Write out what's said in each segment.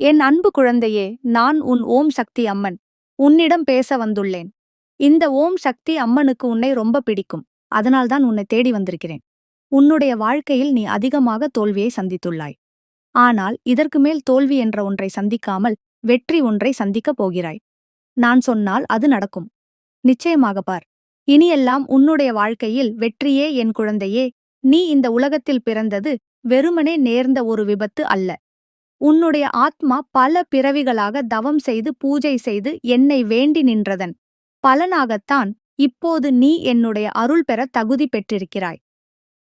என் அன்பு குழந்தையே நான் உன் ஓம் சக்தி அம்மன். உன்னிடம் பேச வந்துள்ளேன். இந்த ஓம் சக்தி அம்மனுக்கு உன்னை ரொம்ப பிடிக்கும். அதனால்தான் உன்னை தேடி வந்திருக்கிறேன். உன்னுடைய வாழ்க்கையில் நீ அதிகமாக தோல்வியை சந்தித்துள்ளாய். ஆனால் இதற்கு மேல் தோல்வி என்ற ஒன்றை சந்திக்காமல் வெற்றி ஒன்றை சந்திக்கப் போகிறாய். நான் சொன்னால் அது நடக்கும். நிச்சயமாக பார். இனியெல்லாம் உன்னுடைய வாழ்க்கையில் வெற்றியே என் குழந்தையே நீ இந்த உலகத்தில் பிறந்தது வெறுமனே நேர்ந்த ஒரு விபத்து அல்ல. உன்னுடைய ஆத்மா பல பிறவிகளாக தவம் செய்து பூஜை செய்து என்னை வேண்டி நின்றதன். பலனாகத்தான் இப்போது நீ என்னுடைய அருள் பெற தகுதி பெற்றிருக்கிறாய்.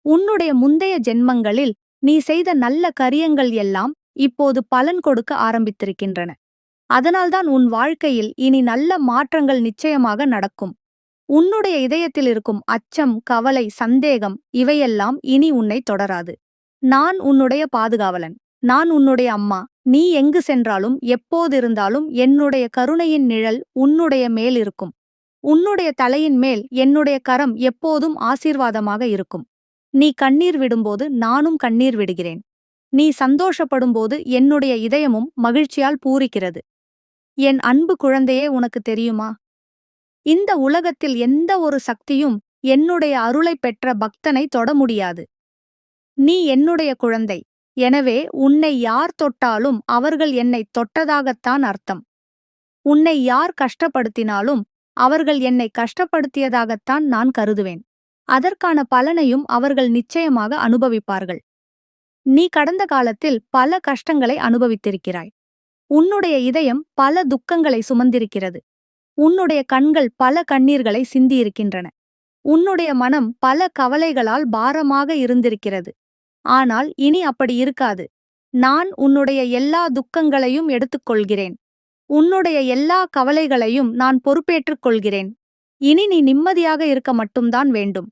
உன்னுடைய முந்தைய ஜென்மங்களில் நீ செய்த நல்ல கரியங்கள் எல்லாம் இப்போது பலன் கொடுக்க ஆரம்பித்திருக்கின்றன. அதனால்தான் உன் வாழ்க்கையில் இனி நல்ல மாற்றங்கள் நிச்சயமாக நடக்கும். உன்னுடைய இதயத்தில் இருக்கும் அச்சம் கவலை சந்தேகம் இவையெல்லாம் இனி உன்னை தொடராது. நான் உன்னுடைய பாதுகாவலன். நான் உன்னுடைய அம்மா. நீ எங்கு சென்றாலும் எப்போதிருந்தாலும் என்னுடைய கருணையின் நிழல் உன்னுடைய மேல் இருக்கும். உன்னுடைய தலையின் மேல் என்னுடைய கரம் எப்போதும் ஆசீர்வாதமாக இருக்கும். நீ கண்ணீர் விடும்போது நானும் கண்ணீர் விடுகிறேன். நீ சந்தோஷப்படும்போது என்னுடைய இதயமும் மகிழ்ச்சியால் பூரிக்கிறது. என் அன்பு குழந்தையே உனக்கு தெரியுமா? இந்த உலகத்தில் எந்த ஒரு சக்தியும் என்னுடைய அருளை பெற்ற பக்தனை தொட முடியாது. நீ என்னுடைய குழந்தை. எனவே உன்னை யார் தொட்டாலும் அவர்கள் என்னை தொட்டதாகத்தான் அர்த்தம். உன்னை யார் கஷ்டப்படுத்தினாலும் அவர்கள் என்னை கஷ்டப்படுத்தியதாகத்தான் நான் கருதுவேன். அதற்கான பலனையும் அவர்கள் நிச்சயமாக அனுபவிப்பார்கள். நீ கடந்த காலத்தில் பல கஷ்டங்களை அனுபவித்திருக்கிறாய். உன்னுடைய இதயம் பல துக்கங்களை சுமந்திருக்கிறது. உன்னுடைய கண்கள் பல கண்ணீர்களை சிந்தியிருக்கின்றன. உன்னுடைய மனம் பல கவலைகளால் பாரமாக இருந்திருக்கிறது. ஆனால் இனி அப்படி இருக்காது. நான் உன்னுடைய எல்லா துக்கங்களையும் எடுத்துக்கொள்கிறேன். உன்னுடைய எல்லா கவலைகளையும் நான் பொறுப்பேற்றுக் கொள்கிறேன். இனி நீ நிம்மதியாக இருக்க மட்டும்தான் வேண்டும்.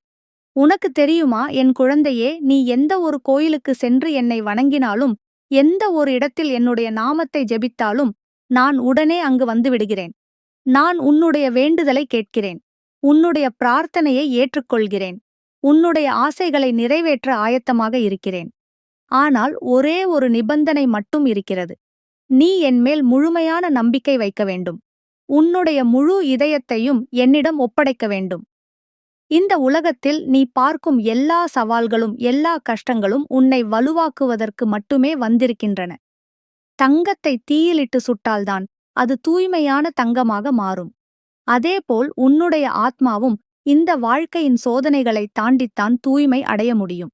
உனக்கு தெரியுமா என் குழந்தையே நீ எந்த ஒரு கோயிலுக்கு சென்று என்னை வணங்கினாலும் எந்த ஒரு இடத்தில் என்னுடைய நாமத்தை ஜெபித்தாலும் நான் உடனே அங்கு வந்து விடுகிறேன். நான் உன்னுடைய வேண்டுதலை கேட்கிறேன். உன்னுடைய பிரார்த்தனையை ஏற்றுக்கொள்கிறேன். உன்னுடைய ஆசைகளை நிறைவேற்ற ஆயத்தமாக இருக்கிறேன். ஆனால் ஒரே ஒரு நிபந்தனை மட்டும் இருக்கிறது. நீ என்மேல் முழுமையான நம்பிக்கை வைக்க வேண்டும். உன்னுடைய முழு இதயத்தையும் என்னிடம் ஒப்படைக்க வேண்டும். இந்த உலகத்தில் நீ பார்க்கும் எல்லா சவால்களும் எல்லா கஷ்டங்களும் உன்னை வலுவாக்குவதற்கு மட்டுமே வந்திருக்கின்றன. தங்கத்தை தீயிலிட்டு சுட்டால்தான் அது தூய்மையான தங்கமாக மாறும். அதேபோல் உன்னுடைய ஆத்மாவும் இந்த வாழ்க்கையின் சோதனைகளை தாண்டித்தான் தூய்மை அடைய முடியும்.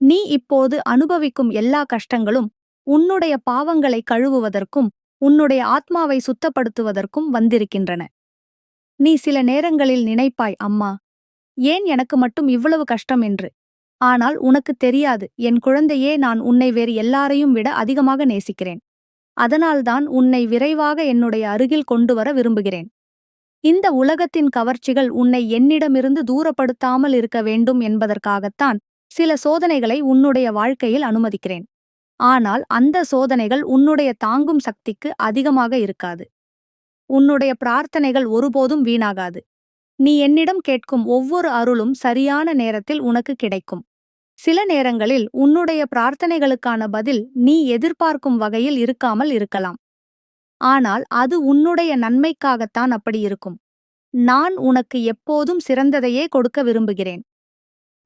நீ இப்போது அனுபவிக்கும் எல்லா கஷ்டங்களும் உன்னுடைய பாவங்களை கழுவுவதற்கும் உன்னுடைய ஆத்மாவை சுத்தப்படுத்துவதற்கும் வந்திருக்கின்றன. நீ சில நேரங்களில் நினைப்பாய் அம்மா ஏன் எனக்கு மட்டும் இவ்வளவு கஷ்டம் என்று? ஆனால் உனக்கு தெரியாது என் குழந்தையே நான் உன்னை வேறு எல்லாரையும் விட அதிகமாக நேசிக்கிறேன். அதனால்தான் உன்னை விரைவாக என்னுடைய அருகில் கொண்டு வர விரும்புகிறேன். இந்த உலகத்தின் கவர்ச்சிகள் உன்னை என்னிடமிருந்து தூரப்படுத்தாமல் இருக்க வேண்டும் என்பதற்காகத்தான் சில சோதனைகளை உன்னுடைய வாழ்க்கையில் அனுமதிக்கிறேன். ஆனால் அந்த சோதனைகள் உன்னுடைய தாங்கும் சக்திக்கு அதிகமாக இருக்காது. உன்னுடைய பிரார்த்தனைகள் ஒருபோதும் வீணாகாது. நீ என்னிடம் கேட்கும் ஒவ்வொரு அருளும் சரியான நேரத்தில் உனக்கு கிடைக்கும். சில நேரங்களில் உன்னுடைய பிரார்த்தனைகளுக்கான பதில் நீ எதிர்பார்க்கும் வகையில் இருக்காமல் இருக்கலாம். ஆனால் அது உன்னுடைய நன்மைக்காகத்தான் அப்படி இருக்கும். நான் உனக்கு எப்போதும் சிறந்ததையே கொடுக்க விரும்புகிறேன்.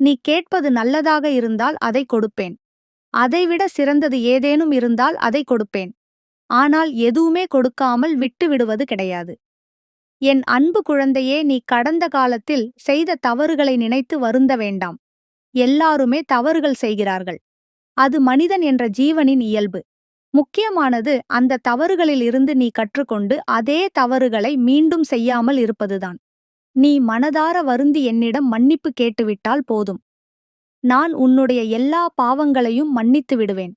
நீ கேட்பது நல்லதாக இருந்தால் அதை கொடுப்பேன். அதைவிட சிறந்தது ஏதேனும் இருந்தால் அதை கொடுப்பேன். ஆனால் எதுவுமே கொடுக்காமல் விட்டு விடுவது கிடையாது. என் அன்பு குழந்தையே நீ கடந்த காலத்தில் செய்த தவறுகளை நினைத்து வருந்த வேண்டாம். எல்லாருமே தவறுகள் செய்கிறார்கள். அது மனிதன் என்ற ஜீவனின் இயல்பு. முக்கியமானது அந்த தவறுகளில் இருந்து நீ கற்றுக்கொண்டு அதே தவறுகளை மீண்டும் செய்யாமல் இருப்பதுதான். நீ மனதார வருந்தி என்னிடம் மன்னிப்பு கேட்டுவிட்டால் போதும். நான் உன்னுடைய எல்லா பாவங்களையும் மன்னித்து விடுவேன்.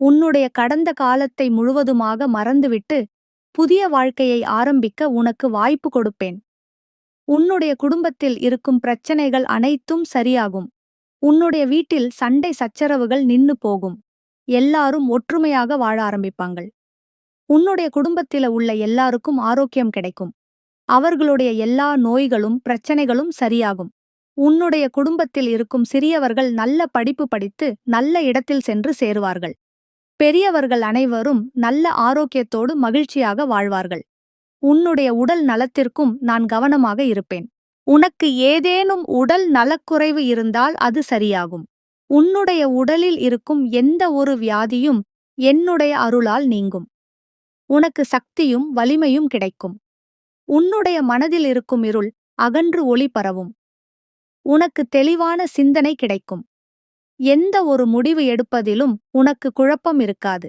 உன்னுடைய கடந்த காலத்தை முழுவதுமாக மறந்துவிட்டு புதிய வாழ்க்கையை ஆரம்பிக்க உனக்கு வாய்ப்பு கொடுப்பேன். உன்னுடைய குடும்பத்தில் இருக்கும் பிரச்சனைகள் அனைத்தும் சரியாகும். உன்னுடைய வீட்டில் சண்டை சச்சரவுகள் நின்னு போகும். எல்லாரும் ஒற்றுமையாக வாழ ஆரம்பிப்பாங்கள். உன்னுடைய குடும்பத்தில உள்ள எல்லாருக்கும் ஆரோக்கியம் கிடைக்கும். அவர்களுடைய எல்லா நோய்களும் பிரச்சனைகளும் சரியாகும். உன்னுடைய குடும்பத்தில் இருக்கும் சிறியவர்கள் நல்ல படிப்பு படித்து நல்ல இடத்தில் சென்று சேருவார்கள். பெரியவர்கள் அனைவரும் நல்ல ஆரோக்கியத்தோடு மகிழ்ச்சியாக வாழ்வார்கள். உன்னுடைய உடல் நலத்திற்கும் நான் கவனமாக இருப்பேன். உனக்கு ஏதேனும் உடல் நலக்குறைவு இருந்தால் அது சரியாகும். உன்னுடைய உடலில் இருக்கும் எந்த ஒரு வியாதியும் என்னுடைய அருளால் நீங்கும். உனக்கு சக்தியும் வலிமையும் கிடைக்கும். உன்னுடைய மனதில் இருக்கும் இருள் அகன்று ஒளி பரவும். உனக்கு தெளிவான சிந்தனை கிடைக்கும். எந்த ஒரு முடிவு எடுப்பதிலும் உனக்கு குழப்பம் இருக்காது.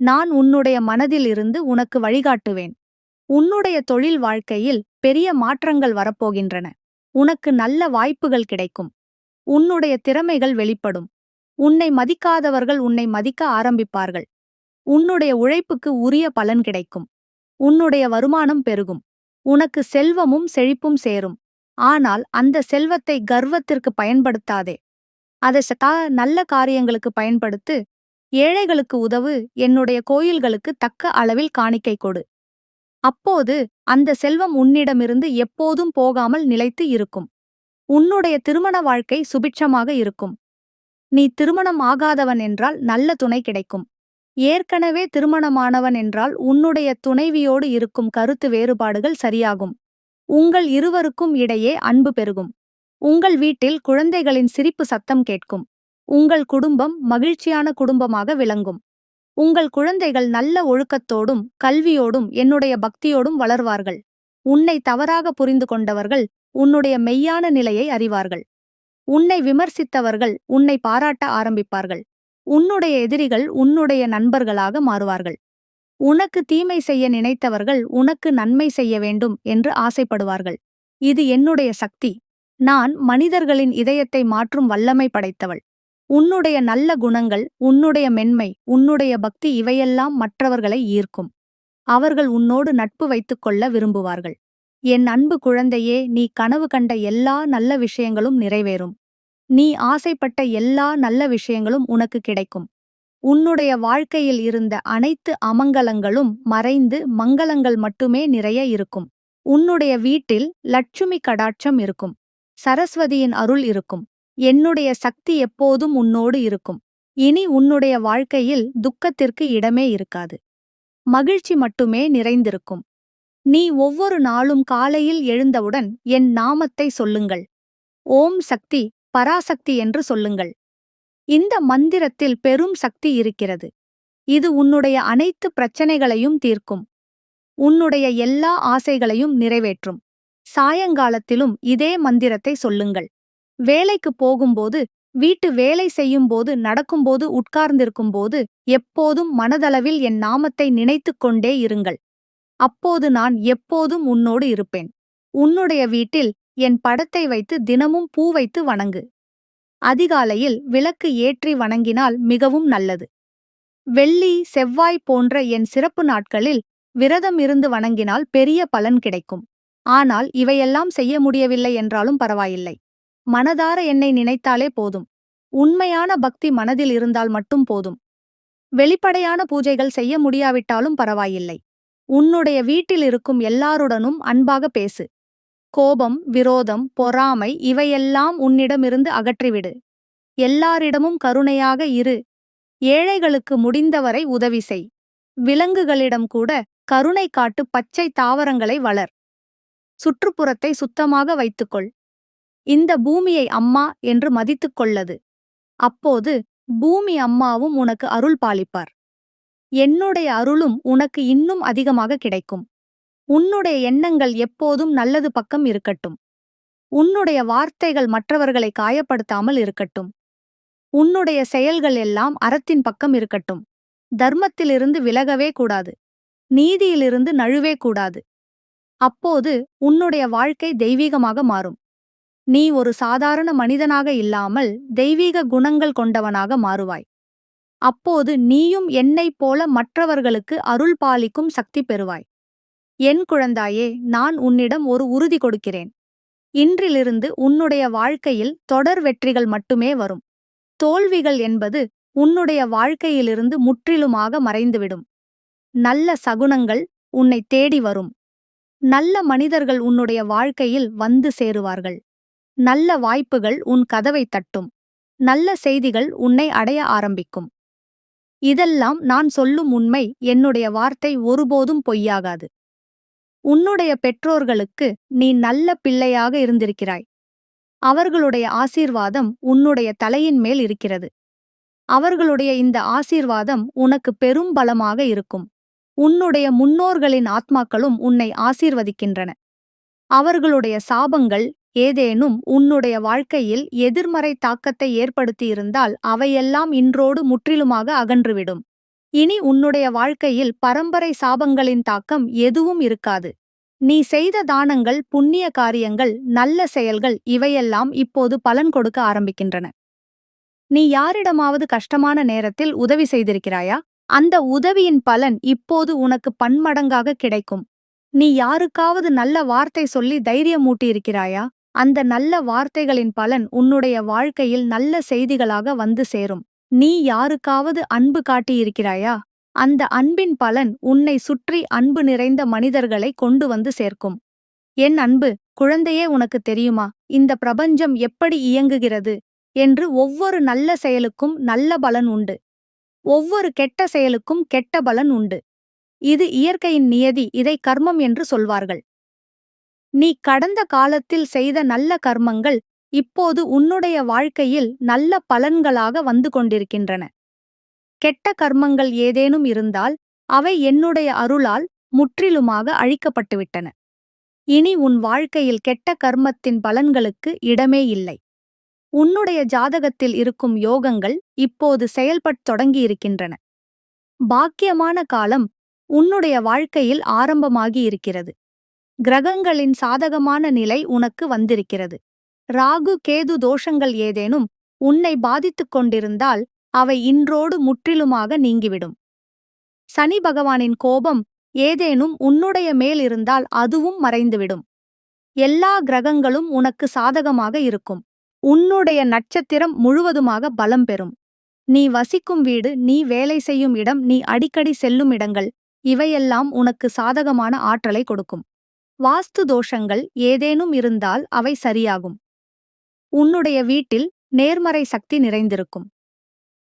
நான் உன்னுடைய மனதில் இருந்து உனக்கு வழிகாட்டுவேன். உன்னுடைய தொழில் வாழ்க்கையில் பெரிய மாற்றங்கள் வரப்போகின்றன. உனக்கு நல்ல வாய்ப்புகள் கிடைக்கும். உன்னுடைய திறமைகள் வெளிப்படும். உன்னை மதிக்காதவர்கள் உன்னை மதிக்க ஆரம்பிப்பார்கள். உன்னுடைய உழைப்புக்கு உரிய பலன் கிடைக்கும். உன்னுடைய வருமானம் பெருகும். உனக்கு செல்வமும் செழிப்பும் சேரும். ஆனால் அந்த செல்வத்தை கர்வத்திற்கு பயன்படுத்தாதே. அதை சதா நல்ல காரியங்களுக்கு பயன்படுத்து ஏழைகளுக்கு உதவு என்னுடைய கோயில்களுக்கு தக்க அளவில் காணிக்கை கொடு. அப்போது அந்த செல்வம் உன்னிடமிருந்து எப்போதும் போகாமல் நிலைத்து இருக்கும். உன்னுடைய திருமண வாழ்க்கை சுபிட்சமாக இருக்கும். நீ திருமணம் ஆகாதவன் என்றால் நல்ல துணை கிடைக்கும். ஏற்கனவே திருமணமானவன் என்றால் உன்னுடைய துணைவியோடு இருக்கும் கருத்து வேறுபாடுகள் சரியாகும். உங்கள் இருவருக்கும் இடையே அன்பு பெருகும். உங்கள் வீட்டில் குழந்தைகளின் சிரிப்பு சத்தம் கேட்கும். உங்கள் குடும்பம் மகிழ்ச்சியான குடும்பமாக விளங்கும். உங்கள் குழந்தைகள் நல்ல ஒழுக்கத்தோடும் கல்வியோடும் என்னுடைய பக்தியோடும் வளர்வார்கள். உன்னை தவறாக புரிந்து கொண்டவர்கள் உன்னுடைய மெய்யான நிலையை அறிவார்கள். உன்னை விமர்சித்தவர்கள் உன்னை பாராட்ட ஆரம்பிப்பார்கள். உன்னுடைய எதிரிகள் உன்னுடைய நண்பர்களாக மாறுவார்கள். உனக்கு தீமை செய்ய நினைத்தவர்கள் உனக்கு நன்மை செய்ய வேண்டும் என்று ஆசைப்படுவார்கள். இது என்னுடைய சக்தி. நான் மனிதர்களின் இதயத்தை மாற்றும் வல்லமை படைத்தவள். உன்னுடைய நல்ல குணங்கள் உன்னுடைய மென்மை உன்னுடைய பக்தி இவையெல்லாம் மற்றவர்களை ஈர்க்கும். அவர்கள் உன்னோடு நட்பு வைத்துக்கொள்ள விரும்புவார்கள். என் அன்பு குழந்தையே நீ கனவு கண்ட எல்லா நல்ல விஷயங்களும் நிறைவேறும். நீ ஆசைப்பட்ட எல்லா நல்ல விஷயங்களும் உனக்கு கிடைக்கும். உன்னுடைய வாழ்க்கையில் இருந்த அனைத்து அமங்கலங்களும் மறைந்து மங்களங்கள் மட்டுமே நிறைய இருக்கும். உன்னுடைய வீட்டில் லட்சுமி கடாட்சம் இருக்கும். சரஸ்வதியின் அருள் இருக்கும். என்னுடைய சக்தி எப்போதும் உன்னோடு இருக்கும். இனி உன்னுடைய வாழ்க்கையில் துக்கத்திற்கு இடமே இருக்காது. மகிழ்ச்சி மட்டுமே நிறைந்திருக்கும். நீ ஒவ்வொரு நாளும் காலையில் எழுந்தவுடன் என் நாமத்தை சொல்லுங்கள். ஓம் சக்தி பராசக்தி என்று சொல்லுங்கள். இந்த மந்திரத்தில் பெரும் சக்தி இருக்கிறது. இது உன்னுடைய அனைத்து பிரச்சனைகளையும் தீர்க்கும். உன்னுடைய எல்லா ஆசைகளையும் நிறைவேற்றும். சாயங்காலத்திலும் இதே மந்திரத்தை சொல்லுங்கள். வேலைக்கு போகும்போது வீட்டு வேலை செய்யும்போது நடக்கும்போது உட்கார்ந்திருக்கும்போது எப்போதும் மனதளவில் என் நாமத்தை நினைத்துக் கொண்டே இருங்கள். அப்போது நான் எப்போதும் உன்னோடு இருப்பேன். உன்னுடைய வீட்டில் என் படத்தை வைத்து தினமும் பூ வைத்து வணங்கு. அதிகாலையில் விளக்கு ஏற்றி வணங்கினால் மிகவும் நல்லது. வெள்ளி செவ்வாய் போன்ற என் சிறப்பு நாட்களில் விரதம் இருந்து வணங்கினால் பெரிய பலன் கிடைக்கும். ஆனால் இவையெல்லாம் செய்ய முடியவில்லை என்றாலும் பரவாயில்லை. மனதார என்னை நினைத்தாலே போதும். உண்மையான பக்தி மனதில் இருந்தால் மட்டும் போதும். வெளிப்படையான பூஜைகள் செய்ய முடியாவிட்டாலும் பரவாயில்லை. உன்னுடைய வீட்டில் இருக்கும் எல்லாருடனும் அன்பாக பேசு. கோபம் விரோதம் பொறாமை இவையெல்லாம் உன்னிடமிருந்து அகற்றிவிடு. எல்லாரிடமும் கருணையாக இரு. ஏழைகளுக்கு முடிந்தவரை உதவி செய். விலங்குகளிடம் கூட கருணை காட்டு பச்சை தாவரங்களை வளர். சுற்றுப்புறத்தை சுத்தமாக வைத்துக்கொள். இந்த பூமியை அம்மா என்று மதித்துக் கொள்ளது. அப்போது பூமி அம்மாவும் உனக்கு அருள் பாலிப்பார். என்னுடைய அருளும் உனக்கு இன்னும் அதிகமாக கிடைக்கும். உன்னுடைய எண்ணங்கள் எப்போதும் நல்லது பக்கம் இருக்கட்டும். உன்னுடைய வார்த்தைகள் மற்றவர்களை காயப்படுத்தாமல் இருக்கட்டும். உன்னுடைய செயல்கள் எல்லாம் அறத்தின் பக்கம் இருக்கட்டும். தர்மத்திலிருந்து விலகவே கூடாது. நீதியிலிருந்து நழுவே கூடாது. அப்போது உன்னுடைய வாழ்க்கை தெய்வீகமாக மாறும். நீ ஒரு சாதாரண மனிதனாக இல்லாமல் தெய்வீக குணங்கள் கொண்டவனாக மாறுவாய். அப்போது நீயும் என்னைப் போல மற்றவர்களுக்கு அருள் பாலிக்கும் சக்தி பெறுவாய். என் குழந்தாயே நான் உன்னிடம் ஒரு உறுதி கொடுக்கிறேன். இன்றிலிருந்து உன்னுடைய வாழ்க்கையில் தொடர் வெற்றிகள் மட்டுமே வரும். தோல்விகள் என்பது உன்னுடைய வாழ்க்கையிலிருந்து முற்றிலுமாக மறைந்துவிடும். நல்ல சகுனங்கள் உன்னை தேடி வரும். நல்ல மனிதர்கள் உன்னுடைய வாழ்க்கையில் வந்து சேருவார்கள். நல்ல வாய்ப்புகள் உன் கதவை தட்டும். நல்ல செய்திகள் உன்னை அடைய ஆரம்பிக்கும். இதெல்லாம் நான் சொல்லும் உண்மை என்னுடைய வார்த்தை ஒருபோதும் பொய்யாகாது. உன்னுடைய பெற்றோர்களுக்கு நீ நல்ல பிள்ளையாக இருந்திருக்கிறாய். அவர்களுடைய ஆசீர்வாதம் உன்னுடைய தலையின் மேல் இருக்கிறது. அவர்களுடைய இந்த ஆசீர்வாதம் உனக்கு பெரும் பலமாக இருக்கும். உன்னுடைய முன்னோர்களின் ஆத்மாக்களும் உன்னை ஆசீர்வதிக்கின்றன. அவர்களுடைய சாபங்கள் ஏதேனும் உன்னுடைய வாழ்க்கையில் எதிர்மறை தாக்கத்தை ஏற்படுத்தியிருந்தால் அவையெல்லாம் இன்றோடு முற்றிலுமாக அகன்றுவிடும். இனி உன்னுடைய வாழ்க்கையில் பரம்பரை சாபங்களின் தாக்கம் எதுவும் இருக்காது. நீ செய்த தானங்கள் புண்ணிய காரியங்கள் நல்ல செயல்கள் இவையெல்லாம் இப்போது பலன் கொடுக்க ஆரம்பிக்கின்றன. நீ யாரிடமாவது கஷ்டமான நேரத்தில் உதவி செய்திருக்கிறாயா? அந்த உதவியின் பலன் இப்போது உனக்கு பன்மடங்காக கிடைக்கும். நீ யாருக்காவது நல்ல வார்த்தை சொல்லி தைரியம் மூட்டியிருக்கிறாயா அந்த நல்ல வார்த்தைகளின் பலன் உன்னுடைய வாழ்க்கையில் நல்ல செய்திகளாக வந்து சேரும். நீ யாருக்காவது அன்பு காட்டியிருக்கிறாயா? அந்த அன்பின் பலன் உன்னை சுற்றி அன்பு நிறைந்த மனிதர்களை கொண்டு வந்து சேர்க்கும். என் அன்பு குழந்தையே உனக்கு தெரியுமா? இந்த பிரபஞ்சம் எப்படி இயங்குகிறது? என்று ஒவ்வொரு நல்ல செயலுக்கும் நல்ல பலன் உண்டு. ஒவ்வொரு கெட்ட செயலுக்கும் கெட்ட பலன் உண்டு. இது இயற்கையின் நியதி இதை கர்மம் என்று சொல்வார்கள். நீ கடந்த காலத்தில் செய்த நல்ல கர்மங்கள் இப்போது உன்னுடைய வாழ்க்கையில் நல்ல பலன்களாக வந்து கொண்டிருக்கின்றன. கெட்ட கர்மங்கள் ஏதேனும் இருந்தால் அவை என்னுடைய அருளால் முற்றிலுமாக அழிக்கப்பட்டுவிட்டன. இனி உன் வாழ்க்கையில் கெட்ட கர்மத்தின் பலன்களுக்கு இடமே இல்லை. உன்னுடைய ஜாதகத்தில் இருக்கும் யோகங்கள் இப்போது செயல்பட் தொடங்கியிருக்கின்றன. பாக்கியமான காலம் உன்னுடைய வாழ்க்கையில் ஆரம்பமாகி இருக்கிறது. கிரகங்களின் சாதகமான நிலை உனக்கு வந்திருக்கிறது. ராகு கேது தோஷங்கள் ஏதேனும் உன்னை பாதித்துக் கொண்டிருந்தால் அவை இன்றோடு முற்றிலுமாக நீங்கிவிடும். சனி பகவானின் கோபம் ஏதேனும் உன்னுடைய மேல் இருந்தால் அதுவும் மறைந்துவிடும். எல்லா கிரகங்களும் உனக்கு சாதகமாக இருக்கும். உன்னுடைய நட்சத்திரம் முழுவதுமாக பலம் பெறும். நீ வசிக்கும் வீடு நீ வேலை செய்யும் இடம் நீ அடிக்கடி செல்லும் இடங்கள் இவையெல்லாம் உனக்கு சாதகமான ஆற்றலை கொடுக்கும். வாஸ்து தோஷங்கள் ஏதேனும் இருந்தால் அவை சரியாகும். உன்னுடைய வீட்டில் நேர்மறை சக்தி நிறைந்திருக்கும்.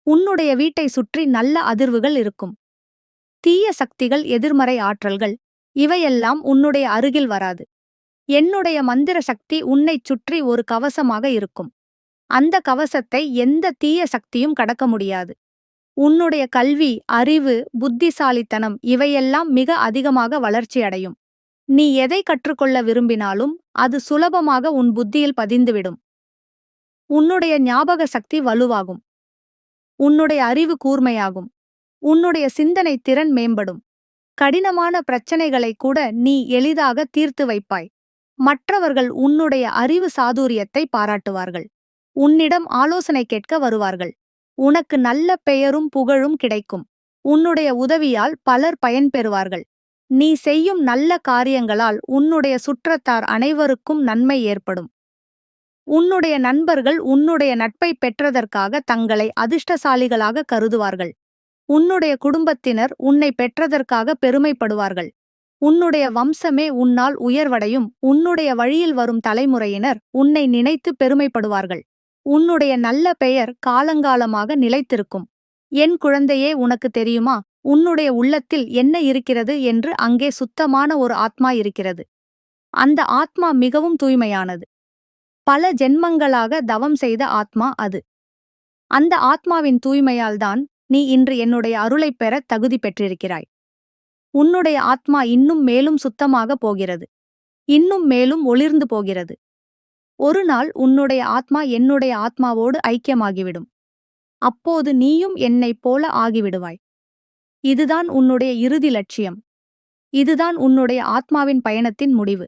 உன்னுடைய வீட்டை சுற்றி நல்ல அதிர்வுகள் இருக்கும். தீய சக்திகள் எதிர்மறை ஆற்றல்கள் இவையெல்லாம் உன்னுடைய அருகில் வராது. என்னுடைய மந்திர சக்தி உன்னைச் சுற்றி ஒரு கவசமாக இருக்கும். அந்த கவசத்தை எந்த தீய சக்தியும் கடக்க முடியாது. உன்னுடைய கல்வி அறிவு புத்திசாலித்தனம் இவையெல்லாம் மிக அதிகமாக வளர்ச்சியடையும். நீ எதை கற்றுக்கொள்ள விரும்பினாலும் அது சுலபமாக உன் புத்தியில் பதிந்துவிடும். உன்னுடைய ஞாபக சக்தி வலுவாகும். உன்னுடைய அறிவு கூர்மையாகும். உன்னுடைய சிந்தனை திறன் மேம்படும். கடினமான பிரச்சனைகளை கூட நீ எளிதாக தீர்த்து வைப்பாய். மற்றவர்கள் உன்னுடைய அறிவு சாதுரியத்தை பாராட்டுவார்கள். உன்னிடம் ஆலோசனை கேட்க வருவார்கள். உனக்கு நல்ல பெயரும் புகழும் கிடைக்கும். உன்னுடைய உதவியால் பலர் பயன்பெறுவார்கள். நீ செய்யும் நல்ல காரியங்களால் உன்னுடைய சுற்றத்தார் அனைவருக்கும் நன்மை ஏற்படும். உன்னுடைய நண்பர்கள் உன்னுடைய நட்பை பெற்றதற்காக தங்களை அதிர்ஷ்டசாலிகளாக கருதுவார்கள். உன்னுடைய குடும்பத்தினர் உன்னை பெற்றதற்காக பெருமைப்படுவார்கள். உன்னுடைய வம்சமே உன்னால் உயர்வடையும் உன்னுடைய வழியில் வரும் தலைமுறையினர் உன்னை நினைத்து பெருமைப்படுவார்கள். உன்னுடைய நல்ல பெயர் காலங்காலமாக நிலைத்திருக்கும். என் குழந்தையே உனக்கு தெரியுமா? உன்னுடைய உள்ளத்தில் என்ன இருக்கிறது என்று அங்கே சுத்தமான ஒரு ஆத்மா இருக்கிறது. அந்த ஆத்மா மிகவும் தூய்மையானது. பல ஜென்மங்களாக தவம் செய்த ஆத்மா அது. அந்த ஆத்மாவின் தூய்மையால்தான் நீ இன்று என்னுடைய அருளைப் பெற தகுதி பெற்றிருக்கிறாய். உன்னுடைய ஆத்மா இன்னும் மேலும் சுத்தமாக போகிறது. இன்னும் மேலும் ஒளிர்ந்து போகிறது. ஒரு நாள் உன்னுடைய ஆத்மா என்னுடைய ஆத்மாவோடு ஐக்கியமாகிவிடும். அப்போது நீயும் என்னைப் போல ஆகிவிடுவாய். இதுதான் உன்னுடைய இறுதி லட்சியம். இதுதான் உன்னுடைய ஆத்மாவின் பயணத்தின் முடிவு.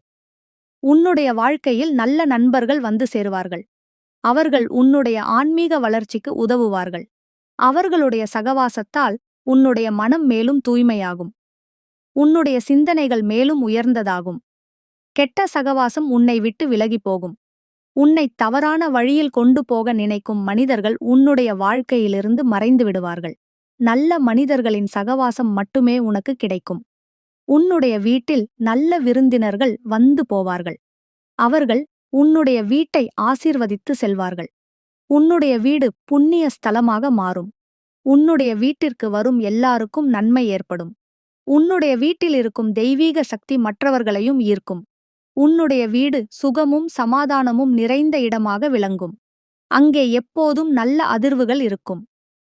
உன்னுடைய வாழ்க்கையில் நல்ல நண்பர்கள் வந்து சேருவார்கள். அவர்கள் உன்னுடைய ஆன்மீக வளர்ச்சிக்கு உதவுவார்கள். அவர்களுடைய சகவாசத்தால் உன்னுடைய மனம் மேலும் தூய்மையாகும். உன்னுடைய சிந்தனைகள் மேலும் உயர்ந்ததாகும். கெட்ட சகவாசம் உன்னை விட்டு விலகிப் போகும். உன்னை தவறான வழியில் கொண்டு போக நினைக்கும் மனிதர்கள் உன்னுடைய வாழ்க்கையிலிருந்து மறைந்து விடுவார்கள். நல்ல மனிதர்களின் சகவாசம் மட்டுமே உனக்கு கிடைக்கும். உன்னுடைய வீட்டில் நல்ல விருந்தினர்கள் வந்து போவார்கள். அவர்கள் உன்னுடைய வீட்டை ஆசீர்வதித்து செல்வார்கள். உன்னுடைய வீடு புண்ணிய ஸ்தலமாக மாறும். உன்னுடைய வீட்டிற்கு வரும் எல்லாருக்கும் நன்மை ஏற்படும். உன்னுடைய வீட்டில் இருக்கும் தெய்வீக சக்தி மற்றவர்களையும் ஈர்க்கும். உன்னுடைய வீடு சுகமும் சமாதானமும் நிறைந்த இடமாக விளங்கும். அங்கே எப்போதும் நல்ல அதிர்வுகள் இருக்கும்.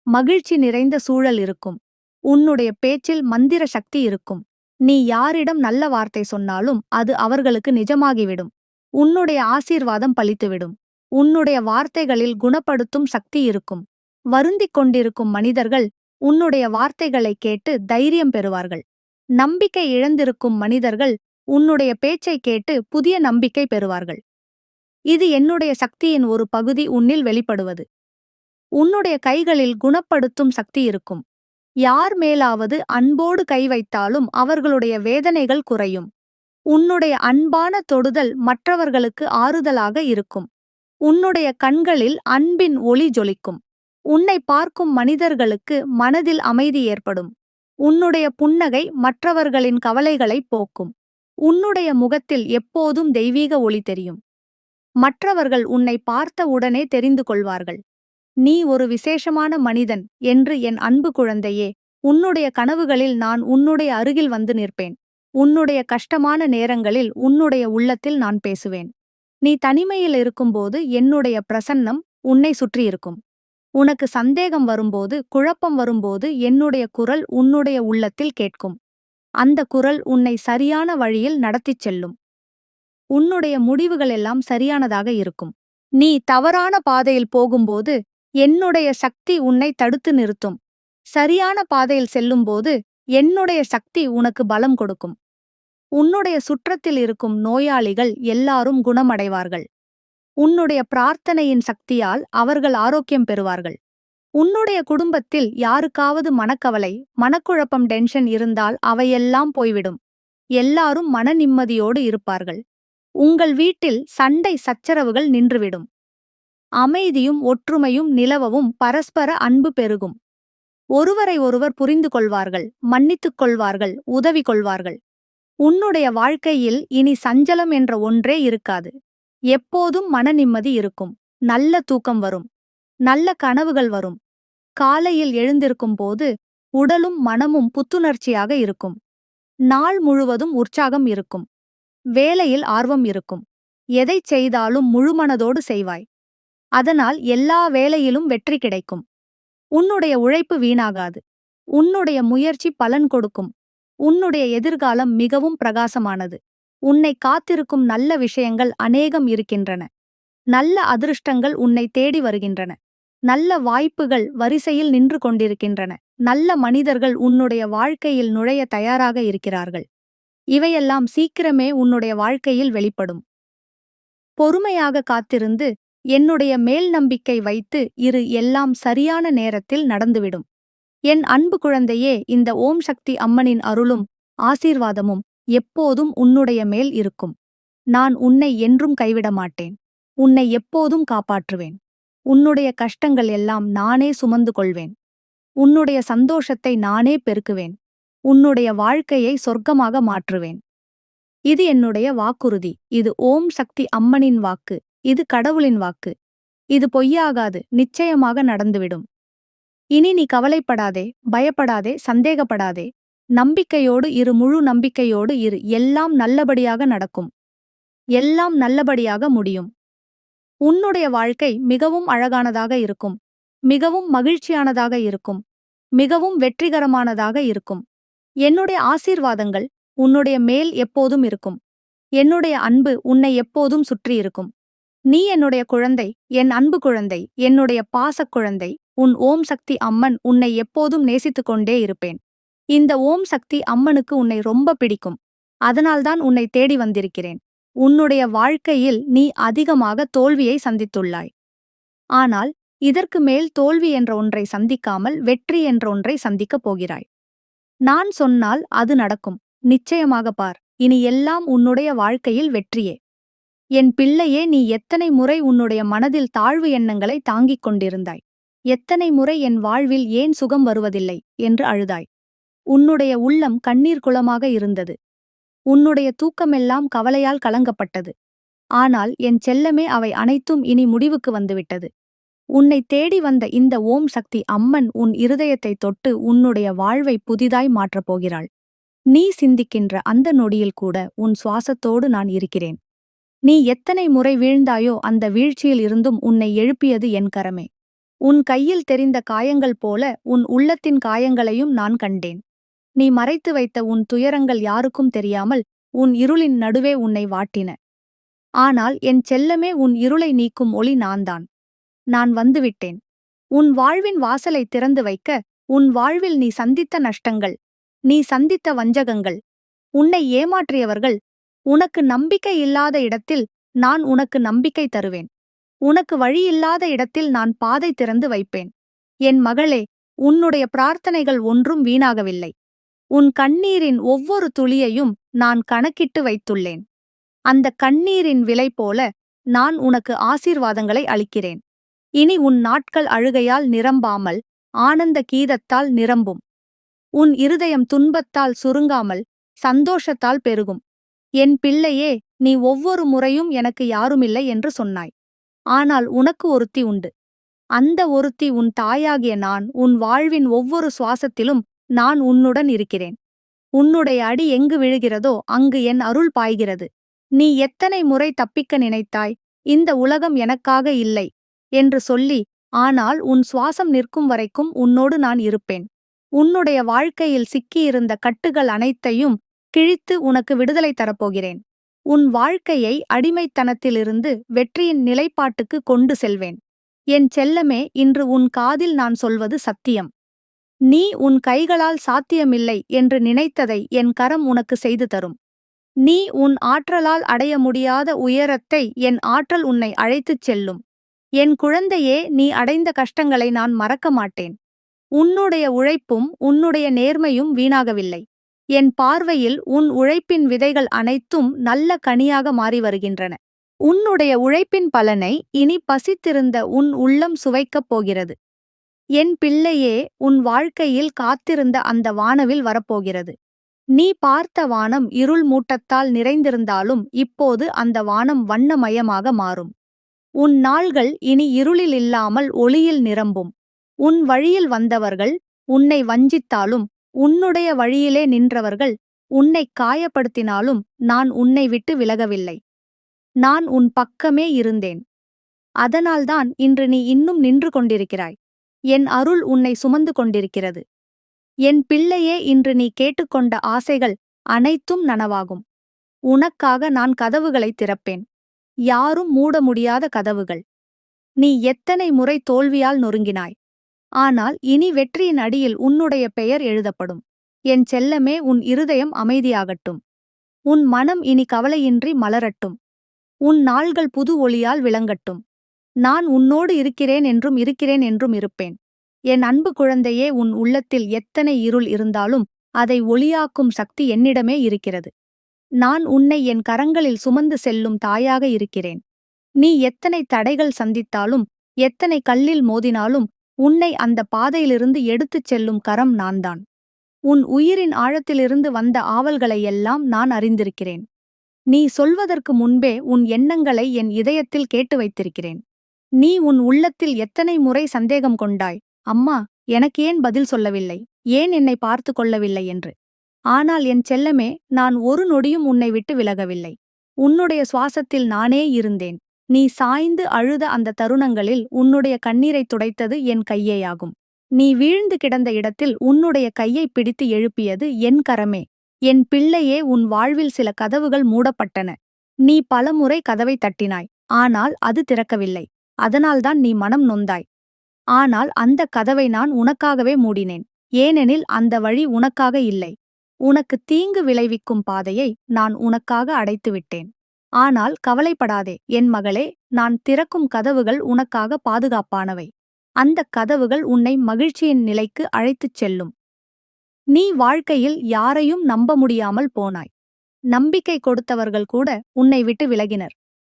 மகிழ்ச்சி நிறைந்த சூழல் இருக்கும். உன்னுடைய பேச்சில் மந்திர சக்தி இருக்கும். நீ யாரிடம் நல்ல வார்த்தை சொன்னாலும் அது அவர்களுக்கு நிஜமாகிவிடும். உன்னுடைய ஆசீர்வாதம் பலித்துவிடும். உன்னுடைய வார்த்தைகளில் குணப்படுத்தும் சக்தி இருக்கும். வருந்திக் கொண்டிருக்கும் மனிதர்கள் உன்னுடைய வார்த்தைகளைக் கேட்டு தைரியம் பெறுவார்கள். நம்பிக்கை இழந்திருக்கும் மனிதர்கள் உன்னுடைய பேச்சைக் கேட்டு புதிய நம்பிக்கை பெறுவார்கள். இது என்னுடைய சக்தியின் ஒரு பகுதி உன்னில் வெளிப்படுவது. உன்னுடைய கைகளில் குணப்படுத்தும் சக்தி இருக்கும். யார் மேலாவது அன்போடு கை வைத்தாலும் அவர்களுடைய வேதனைகள் குறையும். உன்னுடைய அன்பான தொடுதல் மற்றவர்களுக்கு ஆறுதலாக இருக்கும். உன்னுடைய கண்களில் அன்பின் ஒளி ஜொலிக்கும். உன்னை பார்க்கும் மனிதர்களுக்கு மனதில் அமைதி ஏற்படும். உன்னுடைய புன்னகை மற்றவர்களின் கவலைகளைப் போக்கும். உன்னுடைய முகத்தில் எப்போதும் தெய்வீக ஒளி தெரியும். மற்றவர்கள் உன்னை பார்த்த உடனே தெரிந்து கொள்வார்கள். நீ ஒரு விசேஷமான மனிதன் என்று என் அன்பு குழந்தையே உன்னுடைய கனவுகளில் நான் உன்னுடைய அருகில் வந்து நிற்பேன். உன்னுடைய கஷ்டமான நேரங்களில் உன்னுடைய உள்ளத்தில் நான் பேசுவேன். நீ தனிமையில் இருக்கும்போது என்னுடைய பிரசன்னம் உன்னை சுற்றியிருக்கும் உனக்கு சந்தேகம் வரும்போது குழப்பம் வரும்போது என்னுடைய குரல் உன்னுடைய உள்ளத்தில் கேட்கும். அந்த குரல் உன்னை சரியான வழியில் நடத்திச் செல்லும். உன்னுடைய முடிவுகளெல்லாம் சரியானதாக இருக்கும். நீ தவறான பாதையில் போகும்போது என்னுடைய சக்தி உன்னை தடுத்து நிறுத்தும். சரியான பாதையில் செல்லும்போது என்னுடைய சக்தி உனக்கு பலம் கொடுக்கும். உன்னுடைய சுற்றத்தில் இருக்கும் நோயாளிகள் எல்லாரும் குணமடைவார்கள். உன்னுடைய பிரார்த்தனையின் சக்தியால் அவர்கள் ஆரோக்கியம் பெறுவார்கள். உன்னுடைய குடும்பத்தில் யாருக்காவது மனக்கவலை மனக்குழப்பம் டென்ஷன் இருந்தால் அவையெல்லாம் போய்விடும். எல்லாரும் மன நிம்மதியோடு இருப்பார்கள். உங்கள் வீட்டில் சண்டை சச்சரவுகள் நின்றுவிடும். அமைதியும் ஒற்றுமையும் நிலவவும் பரஸ்பர அன்பு பெருகும். ஒருவரை ஒருவர் புரிந்து கொள்வார்கள் மன்னித்துக் கொள்வார்கள் உதவி கொள்வார்கள். உன்னுடைய வாழ்க்கையில் இனி சஞ்சலம் என்ற ஒன்றே இருக்காது. எப்போதும் மன நிம்மதி இருக்கும். நல்ல தூக்கம் வரும். நல்ல கனவுகள் வரும். காலையில் எழுந்திருக்கும் போது உடலும் மனமும் புத்துணர்ச்சியாக இருக்கும். நாள் முழுவதும் உற்சாகம் இருக்கும். வேலையில் ஆர்வம் இருக்கும். எதைச் செய்தாலும் முழுமனதோடு செய்வாய். அதனால் எல்லா வேலையிலும் வெற்றி கிடைக்கும். உன்னுடைய உழைப்பு வீணாகாது. உன்னுடைய முயற்சி பலன் கொடுக்கும். உன்னுடைய எதிர்காலம் மிகவும் பிரகாசமானது. உன்னை காத்திருக்கும் நல்ல விஷயங்கள் அநேகம் இருக்கின்றன. நல்ல அதிருஷ்டங்கள் உன்னை தேடி வருகின்றன. நல்ல வாய்ப்புகள் வரிசையில் நின்று கொண்டிருக்கின்றன. நல்ல மனிதர்கள் உன்னுடைய வாழ்க்கையில் நுழைய தயாராக இருக்கிறார்கள். இவையெல்லாம் சீக்கிரமே உன்னுடைய வாழ்க்கையில் வெளிப்படும். பொறுமையாக காத்திருந்து என்னுடைய மேல் நம்பிக்கை வைத்து இரு எல்லாம் சரியான நேரத்தில் நடந்துவிடும். என் அன்பு குழந்தையே இந்த ஓம் சக்தி அம்மனின் அருளும் ஆசீர்வாதமும் எப்போதும் உன்னுடைய மேல் இருக்கும். நான் உன்னை என்றும் கைவிட மாட்டேன். உன்னை எப்போதும் காப்பாற்றுவேன். உன்னுடைய கஷ்டங்கள் எல்லாம் நானே சுமந்து கொள்வேன். உன்னுடைய சந்தோஷத்தை நானே பெருக்குவேன். உன்னுடைய வாழ்க்கையை சொர்க்கமாக மாற்றுவேன். இது என்னுடைய வாக்குறுதி. இது ஓம் சக்தி அம்மனின் வாக்கு. இது கடவுளின் வாக்கு. இது பொய்யாகாது நிச்சயமாக நடந்துவிடும். இனி நீ கவலைப்படாதே பயப்படாதே சந்தேகப்படாதே. நம்பிக்கையோடு இரு முழு நம்பிக்கையோடு இரு. எல்லாம் நல்லபடியாக நடக்கும். எல்லாம் நல்லபடியாக முடியும். உன்னுடைய வாழ்க்கை மிகவும் அழகானதாக இருக்கும். மிகவும் மகிழ்ச்சியானதாக இருக்கும். மிகவும் வெற்றிகரமானதாக இருக்கும். என்னுடைய ஆசீர்வாதங்கள் உன்னுடைய மேல் எப்போதும் இருக்கும். என்னுடைய அன்பு உன்னை எப்போதும் சுற்றியிருக்கும் நீ என்னுடைய குழந்தை என் அன்பு குழந்தை என்னுடைய பாசக் குழந்தை உன் ஓம் சக்தி அம்மன் உன்னை எப்போதும் நேசித்துக் கொண்டே இருப்பேன். இந்த ஓம் சக்தி அம்மனுக்கு உன்னை ரொம்ப பிடிக்கும். அதனால்தான் உன்னை தேடி வந்திருக்கிறேன். உன்னுடைய வாழ்க்கையில் நீ அதிகமாக தோல்வியை சந்தித்துள்ளாய். ஆனால் இதற்கு மேல் தோல்வி என்ற ஒன்றை சந்திக்காமல் வெற்றி என்ற ஒன்றை சந்திக்கப் போகிறாய். நான் சொன்னால் அது நடக்கும். நிச்சயமாக பார். இனி எல்லாம் உன்னுடைய வாழ்க்கையில் வெற்றியே. என் பிள்ளையே நீ எத்தனை முறை உன்னுடைய மனதில் தாழ்வு எண்ணங்களை தாங்கிக் கொண்டிருந்தாய்? எத்தனை முறை என் வாழ்வில் ஏன் சுகம் வருவதில்லை? என்று அழுதாய். உன்னுடைய உள்ளம் கண்ணீர் குளமாக இருந்தது. உன்னுடைய தூக்கமெல்லாம் கவலையால் கலங்கப்பட்டது. ஆனால் என் செல்லமே அவை அனைத்தும் இனி முடிவுக்கு வந்துவிட்டது. உன்னை தேடி வந்த இந்த ஓம் சக்தி அம்மன் உன் இருதயத்தை தொட்டு உன்னுடைய வாழ்வை புதிதாய் மாற்றப் போகிறாள். நீ சிந்திக்கின்ற அந்த நொடியில் கூட உன் சுவாசத்தோடு நான் இருக்கிறேன். நீ எத்தனை முறை வீழ்ந்தாயோ அந்த வீழ்ச்சியில் இருந்தும் உன்னை எழுப்பியது என் கரமே. உன் கையில் தெரிந்த காயங்கள் போல உன் உள்ளத்தின் காயங்களையும் நான் கண்டேன். நீ மறைத்து வைத்த உன் துயரங்கள் யாருக்கும் தெரியாமல் உன் இருளின் நடுவே உன்னை வாட்டின. ஆனால் என் செல்லமே உன் இருளை நீக்கும் ஒளி நான்தான். நான் வந்துவிட்டேன். உன் வாழ்வின் வாசலை திறந்து வைக்க உன் வாழ்வில் நீ சந்தித்த நஷ்டங்கள் நீ சந்தித்த வஞ்சகங்கள் உன்னை ஏமாற்றியவர்கள் உனக்கு நம்பிக்கை இல்லாத இடத்தில் நான் உனக்கு நம்பிக்கை தருவேன். உனக்கு வழியில்லாத இடத்தில் நான் பாதை திறந்து வைப்பேன். என் மகளே உன்னுடைய பிரார்த்தனைகள் ஒன்றும் வீணாகவில்லை. உன் கண்ணீரின் ஒவ்வொரு துளியையும் நான் கணக்கிட்டு வைத்துள்ளேன். அந்த கண்ணீரின் விலை போல நான் உனக்கு ஆசீர்வாதங்களை அளிக்கிறேன். இனி உன் நாட்கள் அழுகையால் நிரம்பாமல் ஆனந்த கீதத்தால் நிரம்பும். உன் இருதயம் துன்பத்தால் சுருங்காமல் சந்தோஷத்தால் பெருகும். என் பிள்ளையே நீ ஒவ்வொரு முறையும் எனக்கு யாருமில்லை என்று சொன்னாய். ஆனால் உனக்கு ஒருத்தி உண்டு. அந்த ஒருத்தி உன் தாயாகிய நான் உன் வாழ்வின் ஒவ்வொரு சுவாசத்திலும் நான் உன்னுடன் இருக்கிறேன். உன்னுடைய அடி எங்கு விழுகிறதோ அங்கு என் அருள் பாய்கிறது. நீ எத்தனை முறை தப்பிக்க நினைத்தாய் இந்த உலகம் எனக்காக இல்லை என்று சொல்லி ஆனால் உன் சுவாசம் நிற்கும் வரைக்கும் உன்னோடு நான் இருப்பேன். உன்னுடைய வாழ்க்கையில் சிக்கியிருந்த கட்டுகள் அனைத்தையும் கிழித்து உனக்கு விடுதலை தரப்போகிறேன். உன் வாழ்க்கையை அடிமைத்தனத்திலிருந்து வெற்றியின் நிலைப்பாட்டுக்கு கொண்டு செல்வேன். என் செல்லமே இன்று உன் காதில் நான் சொல்வது சத்தியம். நீ உன் கைகளால் சாத்தியமில்லை என்று நினைத்ததை என் கரம் உனக்கு செய்து தரும். நீ உன் ஆற்றலால் அடைய முடியாத உயரத்தை என் ஆற்றல் உன்னை அழைத்துச் செல்லும். என் குழந்தையே நீ அடைந்த கஷ்டங்களை நான் மறக்க மாட்டேன். உன்னுடைய உழைப்பும் உன்னுடைய நேர்மையும் வீணாகவில்லை. என் பார்வையில் உன் உழைப்பின் விதைகள் அனைத்தும் நல்ல கனியாக மாறி வருகின்றன. உன்னுடைய உழைப்பின் பலனை இனி பசித்திருந்த உன் உள்ளம் சுவைக்கப் போகிறது. என் பிள்ளையே உன் வாழ்க்கையில் காத்திருந்த அந்த வானவில் வரப்போகிறது. நீ பார்த்த வானம் இருள் மூட்டத்தால் நிறைந்திருந்தாலும் இப்போது அந்த வானம் வண்ணமயமாக மாறும். உன் நாள்கள் இனி இருளில் இல்லாமல் ஒளியில் நிரம்பும். உன் வழியில் வந்தவர்கள் உன்னை வஞ்சித்தாலும் உன்னுடைய வழியிலே நின்றவர்கள் உன்னைக் காயப்படுத்தினாலும் நான் உன்னை விட்டு விலகவில்லை. நான் உன் பக்கமே இருந்தேன். அதனால்தான் இன்று நீ இன்னும் நின்று கொண்டிருக்கிறாய். என் அருள் உன்னை சுமந்து கொண்டிருக்கிறது. என் பிள்ளையே இன்று நீ கேட்டுக்கொண்ட ஆசைகள் அனைத்தும் நனவாகும். உனக்காக நான் கதவுகளைத் திறப்பேன். யாரும் மூட முடியாத கதவுகள். நீ எத்தனை முறை தோல்வியால் நொறுங்கினாய். ஆனால் இனி வெற்றியின் அடியில் உன்னுடைய பெயர் எழுதப்படும். என் செல்லமே உன் இருதயம் அமைதியாகட்டும். உன் மனம் இனி கவலையின்றி மலரட்டும். உன் நாள்கள் புது ஒளியால் விளங்கட்டும். நான் உன்னோடு இருக்கிறேன் என்றும் இருக்கிறேன் என்றும் இருப்பேன். என் அன்பு குழந்தையே உன் உள்ளத்தில் எத்தனை இருள் இருந்தாலும் அதை ஒளியாக்கும் சக்தி என்னிடமே இருக்கிறது. நான் உன்னை என் கரங்களில் சுமந்து செல்லும் தாயாக இருக்கிறேன். நீ எத்தனை தடைகள் சந்தித்தாலும் எத்தனை கல்லில் மோதினாலும் உன்னை அந்த பாதையிலிருந்து எடுத்துச் செல்லும் கரம் நான்தான். உன் உயிரின் ஆழத்திலிருந்து வந்த ஆவல்களையெல்லாம் நான் அறிந்திருக்கிறேன். நீ சொல்வதற்கு முன்பே உன் எண்ணங்களை என் இதயத்தில் கேட்டு வைத்திருக்கிறேன். நீ உன் உள்ளத்தில் எத்தனை முறை சந்தேகம் கொண்டாய்? அம்மா எனக்கு ஏன் பதில் சொல்லவில்லை? ஏன் என்னை பார்த்து கொள்ளவில்லை என்று? ஆனால் என் செல்லமே நான் ஒரு நொடியும் உன்னை விட்டு விலகவில்லை. உன்னுடைய சுவாசத்தில் நானே இருந்தேன். நீ சாய்ந்து அழுத அந்த தருணங்களில் உன்னுடைய கண்ணீரைத் துடைத்தது என் கையேயாகும். நீ வீழ்ந்து கிடந்த இடத்தில் உன்னுடைய கையை பிடித்து எழுப்பியது என் கரமே. என் பிள்ளையே உன் வாழ்வில் சில கதவுகள் மூடப்பட்டன. நீ பலமுறை கதவை தட்டினாய். ஆனால் அது திறக்கவில்லை. அதனால்தான் நீ மனம் நொந்தாய். ஆனால் அந்த கதவை நான் உனக்காகவே மூடினேன். ஏனெனில் அந்த வழி உனக்காக இல்லை. உனக்கு தீங்கு விளைவிக்கும் பாதையை நான் உனக்காக அடைத்துவிட்டேன். ஆனால் கவலைப்படாதே என் மகளே நான் திறக்கும் கதவுகள் உனக்காக பாதுகாப்பானவை. அந்தக் கதவுகள் உன்னை மகிழ்ச்சியின் நிலைக்கு அழைத்துச் செல்லும். நீ வாழ்க்கையில் யாரையும் நம்ப முடியாமல் போனாய். நம்பிக்கை கொடுத்தவர்கள் கூட உன்னை விட்டு விலகினர்.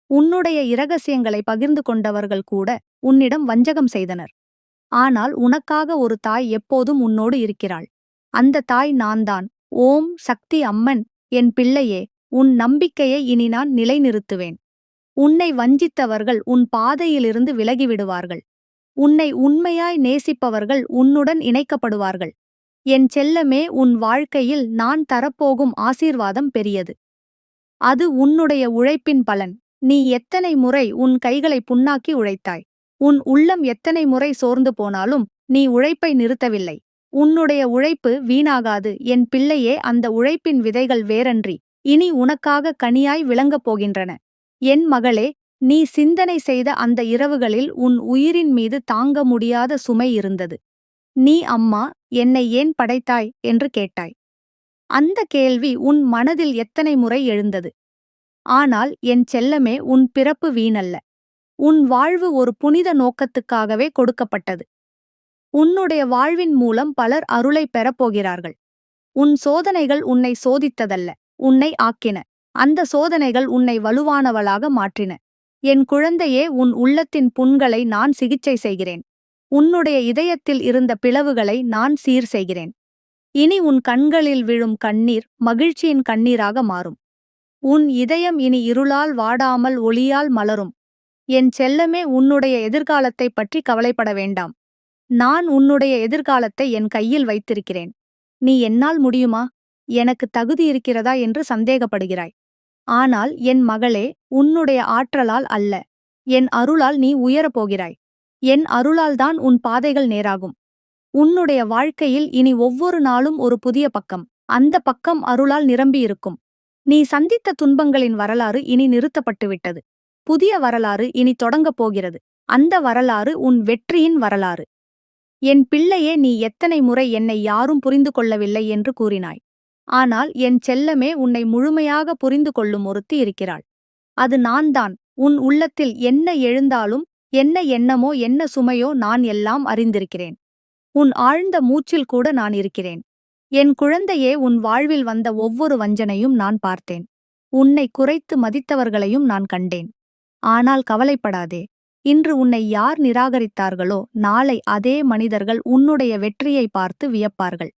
உன்னுடைய இரகசியங்களை பகிர்ந்து கொண்டவர்கள் கூட உன்னிடம் வஞ்சகம் செய்தனர். ஆனால் உனக்காக ஒரு தாய் எப்போதும் உன்னோடு இருக்கிறாள். அந்த தாய் நான்தான். ஓம் சக்தி அம்மன் என் பிள்ளையே உன் நம்பிக்கையை இனி நான் நிலைநிறுத்துவேன். உன்னை வஞ்சித்தவர்கள் உன் பாதையிலிருந்து விலகிவிடுவார்கள். உன்னை உண்மையாய் நேசிப்பவர்கள் உன்னுடன் இணைக்கப்படுவார்கள். என் செல்லமே உன் வாழ்க்கையில் நான் தரப்போகும் ஆசீர்வாதம் பெரியது. அது உன்னுடைய உழைப்பின் பலன். நீ எத்தனை முறை உன் கைகளை புண்ணாக்கி உழைத்தாய்? உன் உள்ளம் எத்தனை முறை சோர்ந்து போனாலும் நீ உழைப்பை நிறுத்தவில்லை. உன்னுடைய உழைப்பு வீணாகாது. என் பிள்ளையே அந்த உழைப்பின் விதைகள் வேரன்றி. இனி உனக்காக கனியாய் விளங்கப் போகின்றன. என் மகளே நீ சிந்தனை செய்த அந்த இரவுகளில் உன் உயிரின் மீது தாங்க முடியாத சுமை இருந்தது. நீ அம்மா என்னை ஏன் படைத்தாய்? என்று கேட்டாய். அந்த கேள்வி உன் மனதில் எத்தனை முறை எழுந்தது? ஆனால் என் செல்லமே உன் பிறப்பு வீணல்ல. உன் வாழ்வு ஒரு புனித நோக்கத்துக்காகவே கொடுக்கப்பட்டது. உன்னுடைய வாழ்வின் மூலம் பலர் அருளை பெறப்போகிறார்கள் உன் சோதனைகள் உன்னை சோதித்ததல்ல. உன்னை ஆக்கின. அந்த சோதனைகள் உன்னை வலுவானவளாக மாற்றின. என் குழந்தையே உன் உள்ளத்தின் புண்களை நான் சிகிச்சை செய்கிறேன். உன்னுடைய இதயத்தில் இருந்த பிளவுகளை நான் சீர் செய்கிறேன். இனி உன் கண்களில் விழும் கண்ணீர் மகிழ்ச்சியின் கண்ணீராக மாறும். உன் இதயம் இனி இருளால் வாடாமல் ஒளியால் மலரும். என் செல்லமே உன்னுடைய எதிர்காலத்தைப் பற்றி கவலைப்பட வேண்டாம். நான் உன்னுடைய எதிர்காலத்தை என் கையில் வைத்திருக்கிறேன். நீ என்னால் முடியுமா? எனக்கு தகுதி இருக்கிறதா என்று சந்தேகப்படுகிறாய். ஆனால் என் மகளே உன்னுடைய ஆற்றலால் அல்ல. என் அருளால் நீ உயரப் போகிறாய் என் அருளால்தான் உன் பாதைகள் நேராகும். உன்னுடைய வாழ்க்கையில் இனி ஒவ்வொரு நாளும் ஒரு புதிய பக்கம். அந்த பக்கம் அருளால் நிரம்பியிருக்கும் நீ சந்தித்த துன்பங்களின் வரலாறு இனி நிறுத்தப்பட்டுவிட்டது புதிய வரலாறு இனி தொடங்கப் போகிறது. அந்த வரலாறு உன் வெற்றியின் வரலாறு. என் பிள்ளையே நீ எத்தனை முறை என்னை யாரும் புரிந்து கொள்ளவில்லை என்று கூறினாய். ஆனால் என் செல்லமே உன்னை முழுமையாக புரிந்து கொள்ளும் ஒருத்தி இருக்கிறாள். அது நான்தான். உன் உள்ளத்தில் என்ன எழுந்தாலும் என்ன எண்ணமோ என்ன சுமையோ நான் எல்லாம் அறிந்திருக்கிறேன். உன் ஆழ்ந்த மூச்சில் கூட நான் இருக்கிறேன். என் குழந்தையே உன் வாழ்வில் வந்த ஒவ்வொரு வஞ்சனையும் நான் பார்த்தேன். உன்னை குறைத்து மதித்தவர்களையும் நான் கண்டேன். ஆனால் கவலைப்படாதே. இன்று உன்னை யார் நிராகரித்தார்களோ நாளை அதே மனிதர்கள் உன்னுடைய வெற்றியை பார்த்து வியப்பார்கள்.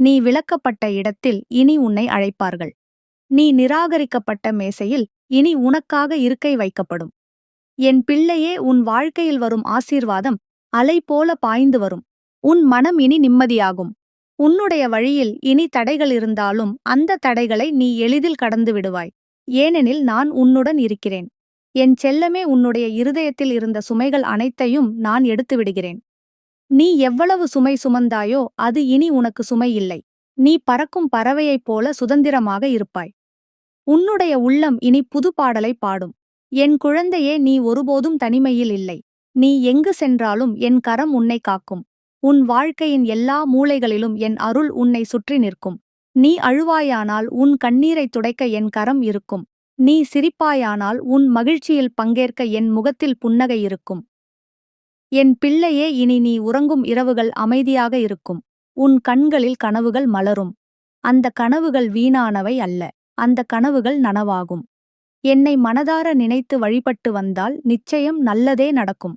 நீ விளக்கப்பட்ட இடத்தில் இனி உன்னை அழைப்பார்கள். நீ நிராகரிக்கப்பட்ட மேசையில் இனி உனக்காக இருக்கை வைக்கப்படும். என் பிள்ளையே உன் வாழ்க்கையில் வரும் ஆசீர்வாதம் அலை போல பாய்ந்து வரும். உன் மனம் இனி நிம்மதியாகும். உன்னுடைய வழியில் இனி தடைகள் இருந்தாலும் அந்த தடைகளை நீ எளிதில் கடந்து விடுவாய். ஏனெனில் நான் உன்னுடன் இருக்கிறேன். என் செல்லமே உன்னுடைய இருதயத்தில் இருந்த சுமைகள் அனைத்தையும் நான் எடுத்து விடுகிறேன் நீ எவ்வளவு சுமை சுமந்தாயோ அது இனி உனக்கு சுமை இல்லை. நீ பறக்கும் பறவையைப் போல சுதந்திரமாக இருப்பாய். உன்னுடைய உள்ளம் இனி புது பாடலை பாடும். என் குழந்தையே நீ ஒருபோதும் தனிமையில் இல்லை. நீ எங்கு சென்றாலும் என் கரம் உன்னை காக்கும். உன் வாழ்க்கையின் எல்லா மூலைகளிலும் என் அருள் உன்னை சுற்றி நிற்கும். நீ அழுவாயானால் உன் கண்ணீரைத் துடைக்க என் கரம் இருக்கும். நீ சிரிப்பாயானால் உன் மகிழ்ச்சியில் பங்கேற்க என் முகத்தில் புன்னகை இருக்கும். என் பிள்ளையே இனி நீ உறங்கும் இரவுகள் அமைதியாக இருக்கும். உன் கண்களில் கனவுகள் மலரும். அந்த கனவுகள் வீணானவை அல்ல. அந்த கனவுகள் நனவாகும். என்னை மனதார நினைத்து வழிபட்டு வந்தால் நிச்சயம் நல்லதே நடக்கும்.